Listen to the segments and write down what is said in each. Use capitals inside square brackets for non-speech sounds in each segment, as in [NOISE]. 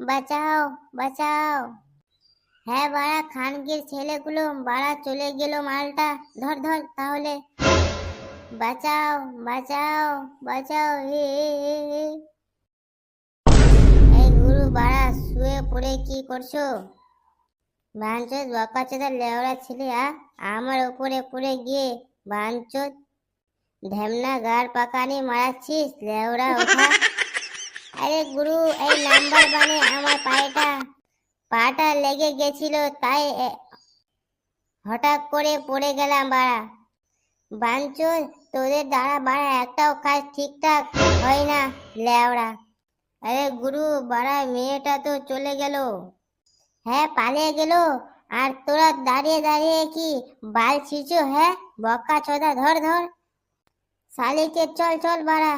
বাঁচাও বাঁচাও। হ্যাঁ বাড়া, খানগির ছেলেগুলো, বাড়া চলে গেল মালটা। ধর ধর, তাহলে। বাঁচাও বাঁচাও বাঁচাও। এই গুরু বাড়া, শুয়ে পড়ে কি করছ? বাঞ্চোদ, বকাচোদার লেওড়া ছেলে আমার উপরে পড়ে গিয়ে বাঞ্চোদ, ঢেমনা গাড় পাকানি মারাচ্ছিস লেওড়া ওঠা। [LAUGHS] আরে গুরু, এই নাম্বার বানে আমার পায়েটা। পাটা লেগে গেছিল, তাই হঠাৎ করে পড়ে গেলাম বাড়া। বাঞ্চোদ তোদের দ্বারা বাড়া একটাও কাজ ঠিকঠাক হয় না, লেওড়া। আরে গুরু, বাড়া, মেয়েটা তো চলে গেল। হ্যাঁ পালিয়ে গেল। আর তোরা দাঁড়িয়ে দাঁড়িয়ে কি বাল ছিঁচো হ্যাঁ? বক্কা চোদা ধর ধর। শালিকে চল চল, বাড়া।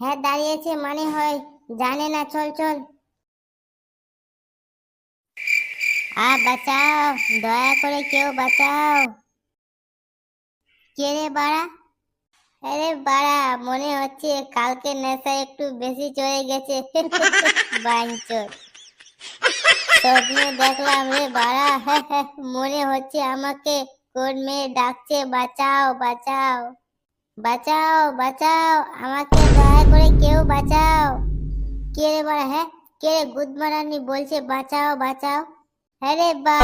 হ্যাঁ দাঁড়িয়েছে মানে হয়, জানে না, চল চল। আ, বাঁচাও, দয়া করে কেউ বাঁচাও। কে রে বাড়া? আরে বাড়া, মনে হচ্ছে কালকে নেশা একটু বেশি চলে গেছে। [LAUGHS] বাঞ্চোর স্বপ্নে দেখলাম রে বাড়া মনে হচ্ছে আমাকে কোন মেয়ে ডাকছে, বাঁচাও বাঁচাও। বাঁচাও বাঁচাও, আমাকে দয়া করে কেউ বাঁচাও। কে রে বাড়া হ্যাঁ? কে রে গুদমারানি বলছে বাঁচাও বাঁচাও হ্যাঁ বা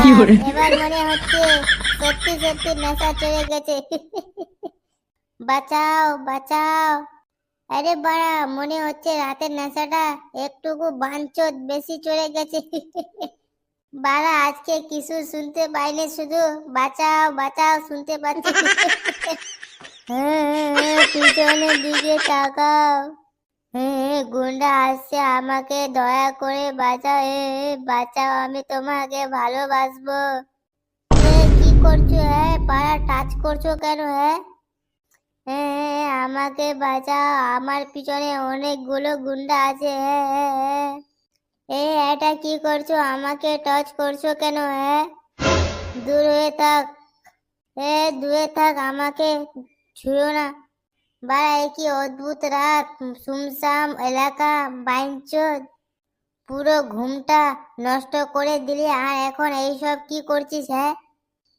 এবার মনে হচ্ছে সত্যি সত্যি নেশা চলে গেছে। বাঁচাও বাঁচাও। আরে বাড়া মনে হচ্ছে রাতের নেশাটা একটুকু বাঞ্চত বেশি চলে গেছে। বাড়া আজকে কিছু শুনতে পাইনি শুধু বাঁচাও বাঁচাও শুনতে পাচ্ছি। হ্যাঁ, পিছনের দিকে তাকাও। হ্যাঁ, গুন্ডা আসছে আমাকে দয়া করে বাঁচাও। এ এ, বাঁচাও আমি তোমাকে ভালোবাসবো। এ, কি করছ? হ্যাঁ পাড়া টাচ করছ কেন? হ্যাঁ হ্যাঁ, আমাকে বাঁচাও আমার পিছনে অনেকগুলো গুন্ডা আছে। হ্যাঁ হ্যাঁ এই এটা কি করছ? আমাকে টাচ করছ কেন? হ্যাঁ দূর হয়ে থাক এ দূরে থাক আমাকে ছুঁয়ো না। বাড়া কি অদ্ভুত রাত সুমসাম এলাকা বাইঞ্চোদ পুরো ঘুমটা নষ্ট করে দিলি, আর এখন এইসব কি করছিস হ্যাঁ?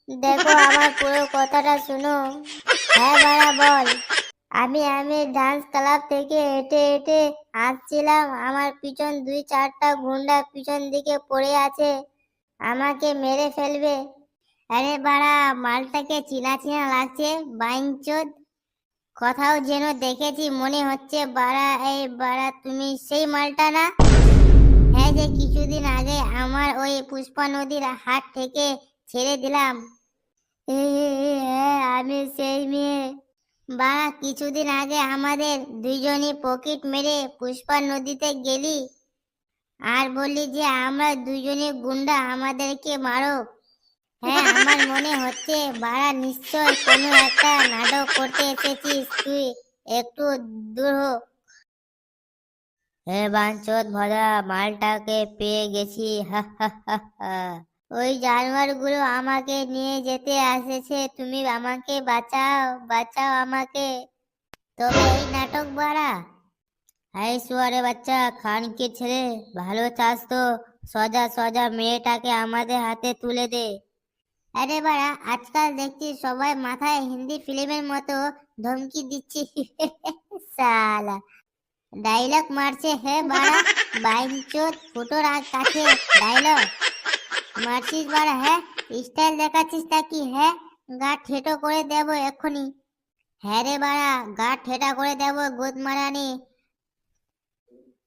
দেখো আমার পুরো কথাটা শুনো। হ্যাঁ বাড়া, বল। আমি আমি ডান্স ক্লাব থেকে হেঁটে হেঁটে আসছিলাম। আমার পিছন দুই চারটা গুন্ডা পিছন দিকে পড়ে আছে। আমাকে মেরে ফেলবে। আরে বাড়া, মালটাকে চিনা চিনা লাগছে বাইনচোদ কোথাও যেন দেখেছি মনে হচ্ছে, বাড়া, এই বাড়া, তুমি সেই মালটা না? হ্যাঁ যে, কিছুদিন আগে আমার ওই পুষ্পা নদীর হাট থেকে ছেড়ে দিলাম। হ্যাঁ আমি সেই মেয়ে। বা কিছুদিন আগে আমাদের দুইজনই পকেট মেরে পুষ্পা নদীতে গেলি। আর বললি যে, আমরা দুইজনে গুন্ডা, আমাদেরকে মারো। হ্যাঁ আমার মনে হচ্ছে বাড়া নিশ্চয় কোনো একটা নাটক করতে এসেছিস তুই। একটু দূর হ হে বাঞ্চোদ ভরা মালটাকে পেয়ে গেছি হা হা হা হা। ওই জানোয়ারগুলো আমাকে নিয়ে যেতে আসেছে তুমি আমাকে বাঁচাও বাঁচাও আমাকে। তবে এই নাটক বাড়া। হাই সুয়ারে বাচ্চা খানকে ছেলে ভালো চাস তো সজা সজা মেয়েটাকে আমাদের হাতে তুলে দে। আরে বাড়া, আজকাল দেখছি সবাই মাথায় হিন্দি ফিল্মের মতো ধমকি দিচ্ছি। সালা ডায়লগ মারছে, হে বাড়া, বাইনচোদ, ফুটোর কাছে ডায়লগ মারছিস বাড়া হ্যাঁ স্টাইল দেখাচ্ছিস তা কি হ্যাঁ গা ঠেটো করে দেবো এক্ষুনি। হ্যাঁ রে বাড়া, গা ঠেটা করে দেবো গুদ মারানি।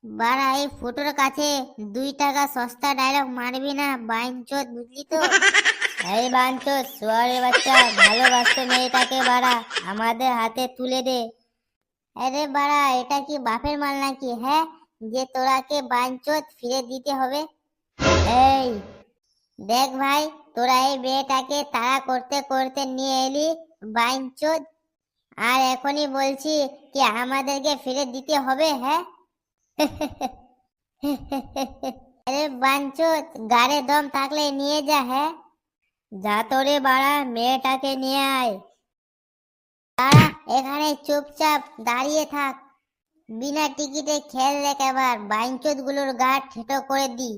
বাড়া, এই ফুটোর কাছে দুই টাকা সস্তা ডায়লগ মারবি না, বাইনচোদ, বুঝলি তো? এই বাঞ্চোদ সোয়ারের বাচ্চা ভালোবাসতো মেয়েটাকে বাড়া, আমাদের হাতে তুলে দে। আরে বাড়া, এটা কি বাপের মাল নাকি হ্যাঁ? যে তোরাকে বাঞ্চোদ ফিরে দিতে হবে। এই, দেখ ভাই, তোরা এই মেয়েটাকে তাড়া করতে করতে নিয়ে এলি বাইনচোদ আর এখনই বলছি কি, আমাদেরকে ফিরে দিতে হবে হ্যাঁ? [LAUGHS] আরে বাঞ্চোদ গাড়ে দম থাকলে নিয়ে যা হ্যাঁ? যা তোরে বাড়া মেয়েটাকে নিয়ে আয়। দাঁড়া এখানে চুপচাপ দাঁড়িয়ে থাক। বিনা টিকিটে খেল দেখ এবার বাইঞ্চোদগুলোর গা ঠেটো করে দি।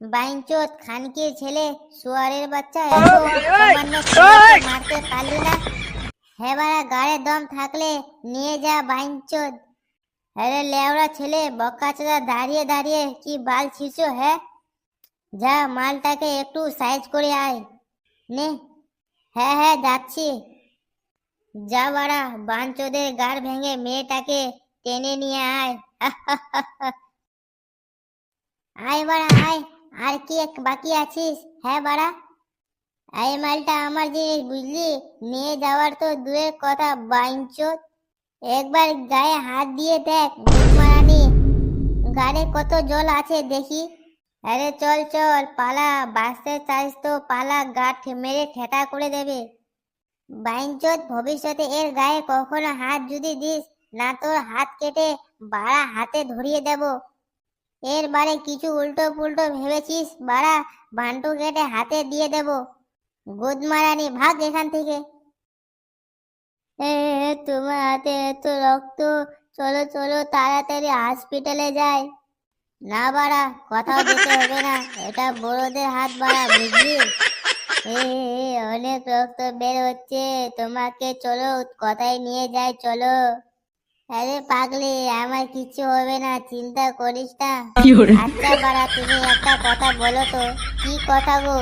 বাইঞ্চোদ খানকির ছেলে সুয়ারের বাচ্চা মারতে পারলি না। হেবারা গাড়ে দম থাকলে নিয়ে যা বাইঞ্চোদ আরে লেওড়া ছেলে বক্কাচোদা দাঁড়িয়ে দাঁড়িয়ে কি বাল ছিঁচো হ্যাঁ? যা মালটাকে একটু সাইজ করে আয়। নে। হ্যাঁ হ্যাঁ যাচ্ছি। যা বাড়া, বাঞ্চোদের গাড় ভেঙে মেয়েটাকে টেনে নিয়ে আয়। [LAUGHS] আয় বাড়া, আয়। আর কি বাকি আছিস? হ্যাঁ বাড়া। এই মালটা আমার জিনিস, বুঝলি? নিয়ে যাওয়ার তো দূরের কথা বাইঞ্চোদ একবার গায়ে হাত দিয়ে দেখ মারানি। গাড়ে কত জল আছে দেখি। আরে চল চল, পালা বাঁচতে চাইস তো, পালা গাঠ মেরে ঠেটা করে দেবে। বাইঞ্চোদ, ভবিষ্যতে এর গায়ে কখনো হাত যদি দিস, না তোর হাত কেটে বাড়া হাতে ধরিয়ে দেব। এর বারে কিছু উল্টো পুল্টো ভেবেছিস? বাড়া ভান্টু কেটে হাতে দিয়ে দেব। গুদমারানি, ভাগ এখান থেকে। এ তোমার হাতে এত রক্ত, চলো চলো, তাড়াতাড়ি হসপিটালে যাই। না বাড়া কথা যেতে হবে না। এটা বড়দের হাত বাড়া বুঝলি? অনেক রক্ত বের হচ্ছে। তোমাকে চলো কোথায় নিয়ে যাই চলো। আরে পাগলি আমার কিছু হবে না চিন্তা করিস না। আচ্ছা বাড়া তুমি একটা কথা বলো তো কি কথা গো?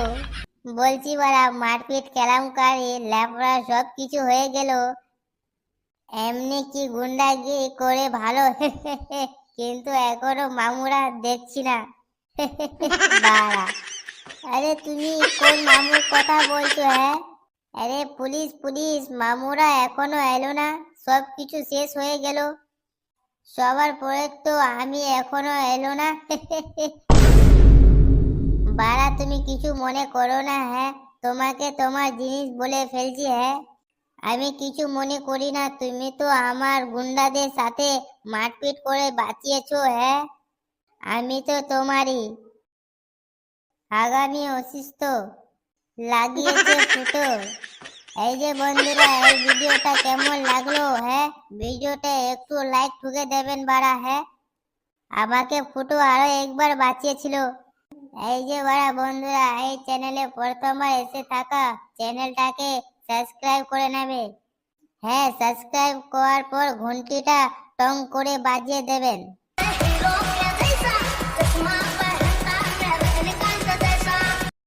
বলছি বাড়া মারপিট কেলামকারি ল্যাপড়া সব কিছু হয়ে গেল। এমনি কি গুন্ডাগি করে ভালো? [LAUGHS] কিন্তু এখনও মামুরা দেখছি না। [LAUGHS] বাড়া। আরে তুমি কোন মামুর কথা বলছো হ্যাঁ? আরে পুলিশ পুলিশ, মামুরা এখনও এলো না। সব কিছু শেষ হয়ে গেল। সবার পরে তো আমি এখনও এলো না। [LAUGHS] বাড়া, তুমি কিছু মনে করো না হ্যাঁ? তোমাকে তোমার জিনিস বলে ফেলছি হ্যাঁ? আমি কিছু মনে করি না, তুমি তো আমার গুন্ডাদের সাথে মারপিট করে বাঁচিয়েছো হ্যাঁ? আমি তো তোমারই আগামী অসুস্থ। লাগিয়েছে ফুটো। এই যে বন্ধুরা, এই ভিডিওটা কেমন লাগল হ্যাঁ? ভিডিওটা একটু লাইক ঠুকে দেবেন বাড়া হ্যাঁ? আমাকে ফুটো আরও একবার বাঁচিয়েছিল। এই যে বাড়া বন্ধুরা, এই চ্যানেলে প্রথমবার এসে থাকা চ্যানেলটাকে সাবস্ক্রাইব করে নেবে। হ্যাঁ সাবস্ক্রাইব করার পর ঘন্টিটা টং করে বাজিয়ে দেবেন।